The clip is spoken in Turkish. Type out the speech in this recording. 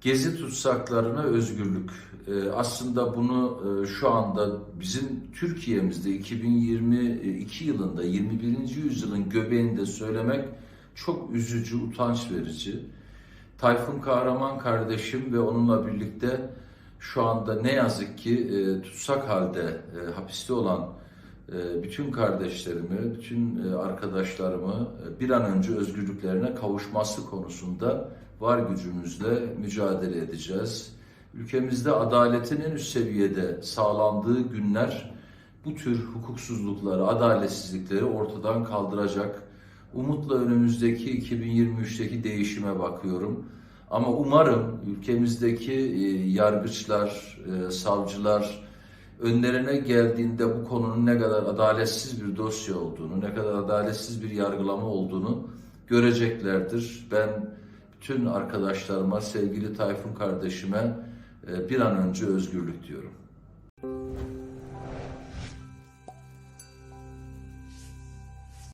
Gezi tutsaklarına özgürlük. Ee, aslında bunu e, şu anda bizim Türkiye'mizde 2022 yılında 21. yüzyılın göbeğinde söylemek çok üzücü, utanç verici. Tayfun Kahraman kardeşim ve onunla birlikte şu anda ne yazık ki e, tutsak halde e, hapiste olan bütün kardeşlerimi, bütün arkadaşlarımı bir an önce özgürlüklerine kavuşması konusunda var gücümüzle mücadele edeceğiz. Ülkemizde adaletin en üst seviyede sağlandığı günler bu tür hukuksuzlukları, adaletsizlikleri ortadan kaldıracak. Umutla önümüzdeki 2023'teki değişime bakıyorum. Ama umarım ülkemizdeki e, yargıçlar, e, savcılar önlerine geldiğinde bu konunun ne kadar adaletsiz bir dosya olduğunu, ne kadar adaletsiz bir yargılama olduğunu göreceklerdir. Ben bütün arkadaşlarıma, sevgili Tayfun kardeşime e, bir an önce özgürlük diyorum.